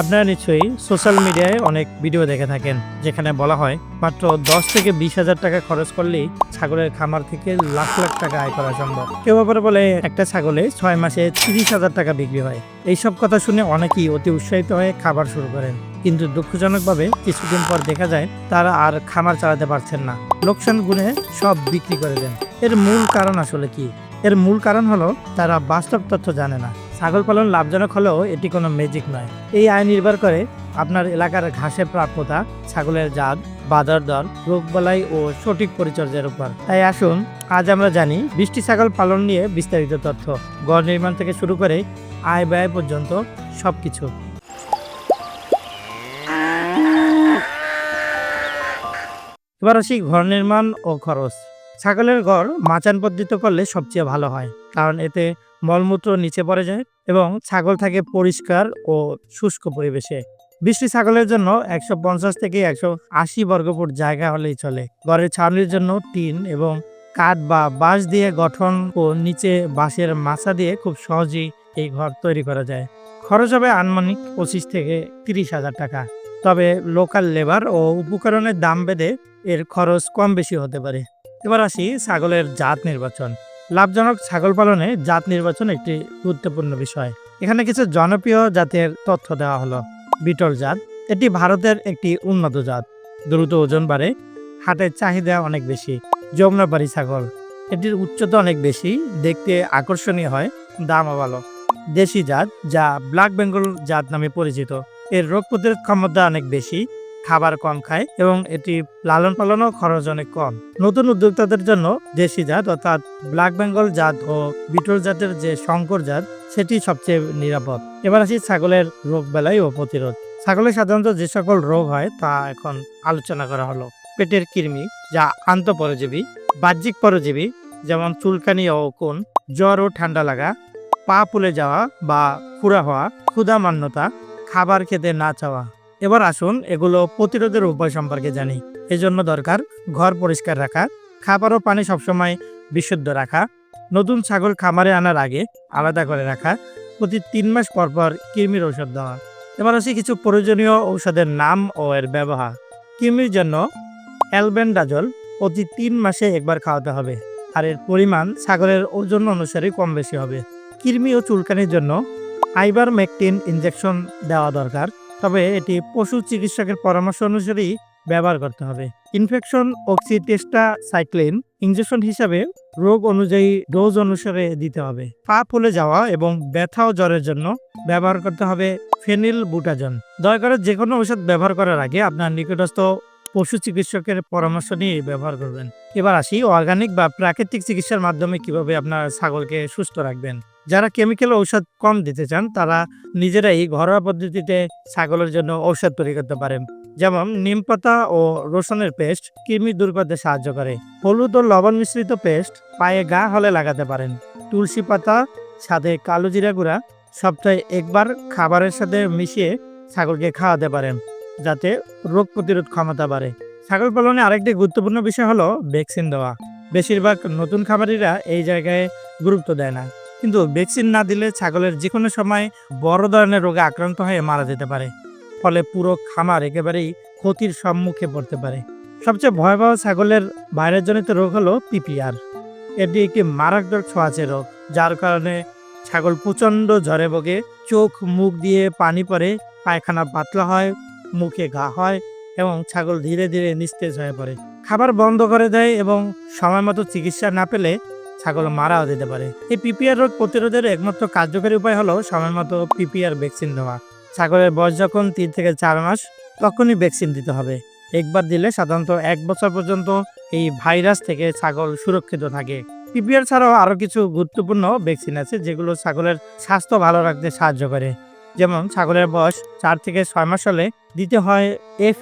আপনারা নিশ্চয়ই সোশ্যাল মিডিয়ায় অনেক ভিডিও দেখে থাকেন, যেখানে বলা হয় মাত্র দশ থেকে বিশ হাজার টাকা খরচ করলেই ছাগলের খামার থেকে লাখ লাখ টাকা আয় করা সম্ভব। কেউ আবার বলে, একটা ছাগলে ছয় মাসে তিরিশ হাজার টাকা বিক্রি হয়। এইসব কথা শুনে অনেকেই অতি উৎসাহিত হয়ে খাবার শুরু করেন। কিন্তু দুঃখজনকভাবে কিছুদিন পর দেখা যায়, তারা আর খামার চালাতে পারছেন না। লোকসান গুনে সব বিক্রি করে দেন। এর মূল কারণ আসলে কি? এর মূল কারণ হলো, তারা বাস্তব তথ্য জানে না। ছাগল পালন লাভজনক হলেও এটি কোনো ম্যাজিক নয়। এই আয় নির্ভর করে আপনার এলাকার ঘাসের প্রাপ্যতা, ছাগলের জাত, বাজার দর রোগবালাই ও সঠিক পরিচর্যার উপর। তাই আসুন, আজ আমরা জানি বৃষ্টি ছাগল পালন নিয়ে বিস্তারিত তথ্য। গড় নির্মাণ থেকে শুরু করে আয় ব্যয় পর্যন্ত সবকিছু। এবার আসি ঘর নির্মাণ ও খরচ। ছাগলের ঘর মাচান পদ্ধতি করলে সবচেয়ে ভালো হয়। কারণ এতে মলমূত্র নিচে পড়ে যায় এবং ছাগল থাকে পরিষ্কার ও শুষ্ক পরিবেশে। বৃষ্টি ছাগলের জন্য একশো পঞ্চাশ থেকে একশো আশি বর্গফুট জায়গা হলেই চলে। ঘরের ছাউনির জন্য টিন এবং কাঠ বা বাঁশ দিয়ে গঠন ও নিচে বাঁশের মাছা দিয়ে খুব সহজেই এই ঘর তৈরি করা যায়। খরচ হবে আনুমানিক পঁচিশ থেকে তিরিশ হাজার টাকা। তবে লোকাল লেবার ও উপকরণের দাম বেঁধে এর খরচ কম বেশি হতে পারে। এবার আসি ছাগলের জাত নির্বাচন। লাভজনক ছাগল পালনে জাত নির্বাচন একটি গুরুত্বপূর্ণ বিষয়। এখানে কিছু জনপ্রিয় জাতের তথ্য দেওয়া হলো। বিটল জাত, এটি ভারতের একটি উন্নত জাত। দ্রুত ওজন বাড়ে হাটের চাহিদা অনেক বেশি যমুনাপাড়ি ছাগল। এটির উচ্চতা অনেক বেশি, দেখতে আকর্ষণীয় হয়, দামও ভালো। দেশি জাত, যা ব্ল্যাক বেঙ্গল জাত নামে পরিচিত। এর রোগ প্রতিরোধ ক্ষমতা অনেক বেশি খাবার কম খায় এবং এটি লালন পালনও খরচ অনেক কম। নতুন উদ্যোক্তাদের জন্য দেশি জাত অর্থাৎ ব্ল্যাক বেঙ্গল জাত ও বিটল জাতের যে শঙ্কর জাত, সেটি সবচেয়ে নিরাপদ। এবার আসি ছাগলের রোগ বেলায় ও প্রতিরোধ। ছাগলের সাধারণত যে সকল রোগ হয়, তা এখন আলোচনা করা হলো। পেটের কৃমি, যা আন্তঃপরজীবী, বাহ্যিক পরজীবী, যেমন চুলকানি ও কোন জ্বর ও ঠান্ডা লাগা, পা ফুলে যাওয়া বা খুরা হওয়া, ক্ষুধা মান্যতা, খাবার খেতে না চাওয়া। এবার আসুন এগুলো প্রতিরোধের উপায় সম্পর্কে জানি। এজন্য দরকার ঘর পরিষ্কার রাখা, খাবার ও পানি সবসময় বিশুদ্ধ রাখা, নতুন ছাগল খামারে আনার আগে আলাদা করে রাখা, প্রতি তিন মাস পর পর কৃমির ঔষধ দেওয়া। এবার আসি কিছু প্রয়োজনীয় ঔষধের নাম ও এর ব্যবহার। কৃমির জন্য অ্যালবেন্ডাজল প্রতি তিন মাসে একবার খাওয়াতে হবে, আর এর পরিমাণ ছাগলের ওজন অনুসারে কম বেশি হবে। কৃমি ও চুলকানির জন্য আইবার মেকটিন ইনজেকশন দেওয়া দরকার। তবে এটি পশু চিকিৎসকের পরামর্শ অনুসারেই ব্যবহার করতে হবে। ইনফেকশন অক্সিটেস্টা সাইক্লিন ইনজেকশন হিসাবে রোগ অনুযায়ী ডোজ অনুসারে দিতে হবে। পা ফুলে যাওয়া এবং ব্যথা ও জ্বরের জন্য ব্যবহার করতে হবে ফেনিল বুটাজন। দয়া করে যে কোনো ঔষধ ব্যবহার করার আগে আপনার নিকটস্থ পশু চিকিৎসকের পরামর্শ নিয়ে ব্যবহার করবেন। এবার আসি অর্গানিক বা প্রাকৃতিক চিকিৎসার মাধ্যমে কীভাবে আপনার ছাগলকে সুস্থ রাখবেন। যারা কেমিক্যাল ঔষধ কম দিতে চান, তারা নিজেরাই ঘরোয়া পদ্ধতিতে ছাগলের জন্য ঔষধ তৈরি করতে পারেন। যেমন নিম পাতা ও রসুনের পেস্ট কৃমি দূর করতে সাহায্য করে। হলুদ ও লবণ মিশ্রিত পেস্ট পায়ে গা হলে লাগাতে পারেন। তুলসী পাতা, সাথে কালো জিরা গুঁড়া সপ্তাহে একবার খাবারের সাথে মিশিয়ে ছাগলকে খাওয়াতে পারেন, যাতে রোগ প্রতিরোধ ক্ষমতা বাড়ে। ছাগল পালনে আরেকটি গুরুত্বপূর্ণ বিষয় হলো ভ্যাকসিন দেওয়া। বেশিরভাগ নতুন খামারিরা এই জায়গায় গুরুত্ব দেয় না। কিন্তু ভ্যাকসিন না দিলে ছাগলের যে কোনো সময় বড় ধরনের রোগে আক্রান্ত হয়ে মারা যেতে পারে। ফলে পুরো খামার একেবারেই ক্ষতির সম্মুখে পড়তে পারে। সবচেয়ে ভয়াবহ ছাগলের ভাইরাস জনিত রোগ হলো পিপিআর। এটি একটি মারাত্মক ছোঁয়াচে রোগ, যার কারণে ছাগল প্রচণ্ড ঝরে ভোগে, চোখ, মুখ দিয়ে পানি পড়ে, পায়খানা পাতলা হয়, মুখে ঘা হয় এবং ছাগল ধীরে ধীরে নিস্তেজ হয়ে পড়ে। খাবার বন্ধ করে দেয় এবং সময় মতো চিকিৎসা না পেলে ছাগল মারাও যেতে পারে। এই পিপিআর রোগ প্রতিরোধের একমাত্র কার্যকরী উপায় হলো সময় মতো পিপিআর ভ্যাকসিন দেওয়া ছাগলের বয়স যখন তিন থেকে চার মাস, তখনই ভ্যাকসিন দিতে হবে। একবার দিলে সাধারণত এক বছর পর্যন্ত এই ভাইরাস থেকে ছাগল সুরক্ষিত থাকে। পিপিআর ছাড়াও আরও কিছু গুরুত্বপূর্ণ ভ্যাকসিন আছে, যেগুলো ছাগলের স্বাস্থ্য ভালো রাখতে সাহায্য করে। যেমন ছাগলের বয়স চার থেকে ছয় মাস হলে দিতে হয় এফ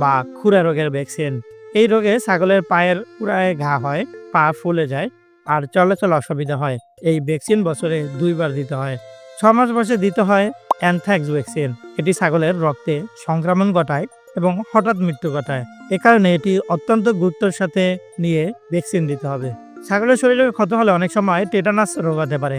বা খুরা রোগের ভ্যাকসিন। এই রোগে ছাগলের পায়ের পুরায় ঘা হয়, পা ফুলে যায় আর চলাচল অসুবিধা হয়। এই ভ্যাকসিন বছরে দুইবার দিতে হয়। ছ মাস বয়সে দিতে হয় অ্যানথ্রাক্স ভ্যাকসিন। এটি ছাগলের রক্তে সংক্রমণ ঘটায় এবং হঠাৎ মৃত্যু ঘটায়। এ কারণে এটি অত্যন্ত গুরুত্বের সাথে নিয়ে ভ্যাকসিন দিতে হবে। ছাগলের শরীরে ক্ষত হলে অনেক সময় টেটানাস রোগ হতে পারে।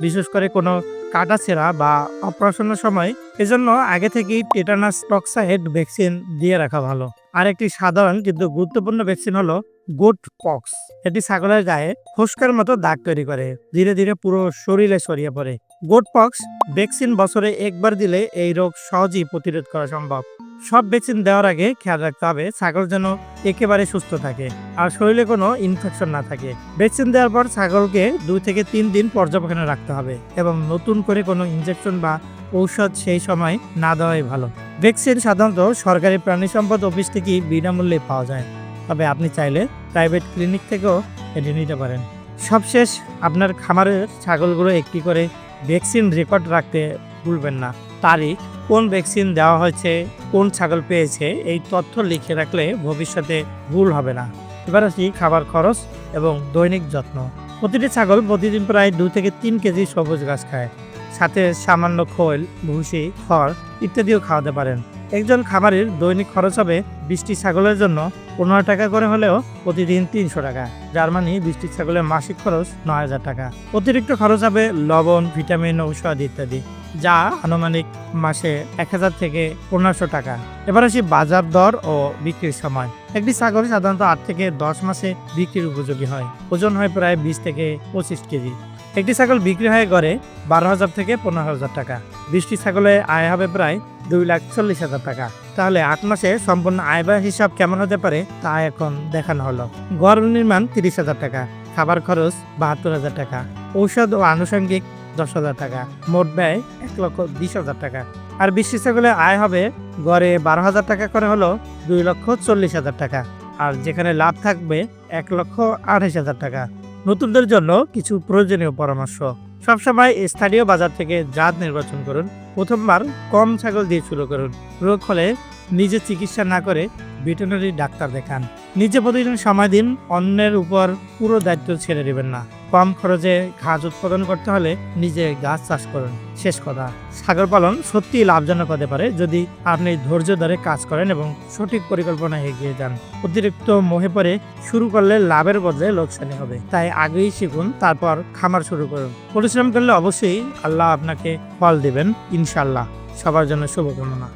বিশেষ করে কোনো কাটা ছেঁড়া বা অপারেশনের সময়। এজন্য আগে থেকেই টেটানাস টক্সাইড ভ্যাকসিন দিয়ে রাখা ভালো। আর একটি সাধারণ কিন্তু গুরুত্বপূর্ণ ভ্যাকসিন হলো গোট পক্স এটি ছাগলের গায়ে ফোস্কার মতো দাগ তৈরি করে। ধীরে ধীরে পুরো শরীরে ছড়িয়ে পড়ে। গোট পক্স ভ্যাকসিন বছরে একবার দিলে এই রোগ সহজেই প্রতিরোধ করা সম্ভব। সব ভ্যাকসিন দেওয়ার আগে খেয়াল রাখতে হবে, ছাগল যেন একেবারে সুস্থ থাকে আর শরীরে কোনো ইনফেকশন না থাকে। ভ্যাকসিন দেওয়ার পর ছাগলকে দুই থেকে তিন দিন পর্যবেক্ষণে রাখতে হবে এবং নতুন করে কোনো ইনজেকশন বা ঔষধ সেই সময় না দেওয়াই ভালো। ভ্যাকসিন সাধারণত সরকারি প্রাণী সম্পদ অফিস থেকেই বিনামূল্যে পাওয়া যায়। তবে আপনি চাইলে প্রাইভেট ক্লিনিক থেকেও এটি নিতে পারেন। সবশেষ, আপনার খামারের ছাগলগুলো একটি করে ভ্যাকসিন রেকর্ড রাখতে ভুলবেন না। তারিখ, কোন ভ্যাকসিন দেওয়া হয়েছে, কোন ছাগল পেয়েছে, এই তথ্য লিখে রাখলে ভবিষ্যতে ভুল হবে না। এবার আসি খাবার খরচ এবং দৈনিক যত্ন। প্রতিটি ছাগল প্রতিদিন প্রায় দু থেকে তিন কেজি সবুজ ঘাস খায়। সাথে সামান্য খোল, ভুসি, খড় ইত্যাদিও খাওয়াতে পারেন। একজন খামারের দৈনিক খরচ হবে বৃষ্টি ছাগলের জন্য পনেরো টাকা করে হলেও প্রতিদিন তিনশো টাকা। যার মানে বৃষ্টি ছাগলের মাসিক খরচ নয় হাজার টাকা। অতিরিক্ত খরচ হবে লবণ, ভিটামিন, ঔষধ ইত্যাদি, যা আনুমানিক মাসে এক হাজার থেকে পনেরোশো টাকা। এবার আসি বাজার দর ও বিক্রির সময়। একটি ছাগল সাধারণত আট থেকে দশ মাসে বিক্রির উপযোগী হয়। ওজন হয় প্রায় বিশ থেকে পঁচিশ কেজি। একটি ছাগল বিক্রি হয় গড়ে বারো হাজার থেকে পনেরো হাজার টাকা। বৃষ্টি ছাগলে আয় হবে প্রায় দুই লাখ চল্লিশ হাজার টাকা। তাহলে আট মাসে সম্পূর্ণ আয় ব্যয় হিসাব কেমন হতে পারে? তা এখন দেখানো হলো। গড় নির্মাণ তিরিশ হাজার টাকা, খাবার খরচ বাহাত্তর হাজার টাকা, ঔষধ ও আনুষঙ্গিক দশ হাজার টাকা, মোট ব্যয় এক লক্ষ বিশ হাজার টাকা। আর ছাগলে আয় হবে গড়ে বারো হাজার টাকা করে হলো দুই লক্ষ চল্লিশ হাজার টাকা, আর যেখানে লাভ থাকবে এক লক্ষ আঠাশ হাজার টাকা। নতুনদের জন্য কিছু প্রয়োজনীয় পরামর্শ। সবসময় স্থানীয় বাজার থেকে জাত নির্বাচন করুন। প্রথমবার কম ছাগল দিয়ে শুরু করুন। রোগ হলে নিজে চিকিৎসা না করে ভেটেনারি ডাক্তার দেখান। নিজে প্রতিদিন সময় দিন, অন্যের উপর পুরো দায়িত্ব ছেড়ে দেবেন না। কম খরচে ঘাস উৎপাদন করতে হলে নিজে গাছ চাষ করুন। শেষ কথা, ছাগল পালন সত্যিই লাভজনক হতে পারে যদি আপনি ধৈর্য ধরে কাজ করেন এবং সঠিক পরিকল্পনায় এগিয়ে যান। অতিরিক্ত মোহে পরে শুরু করলে লাভের বদলে লোকসানি হবে। তাই আগেই শিখুন, তারপর খামার শুরু করুন। পরিশ্রম করলে অবশ্যই আল্লাহ আপনাকে ফল দেবেন ইনশাল্লাহ সবার জন্য শুভকামনা।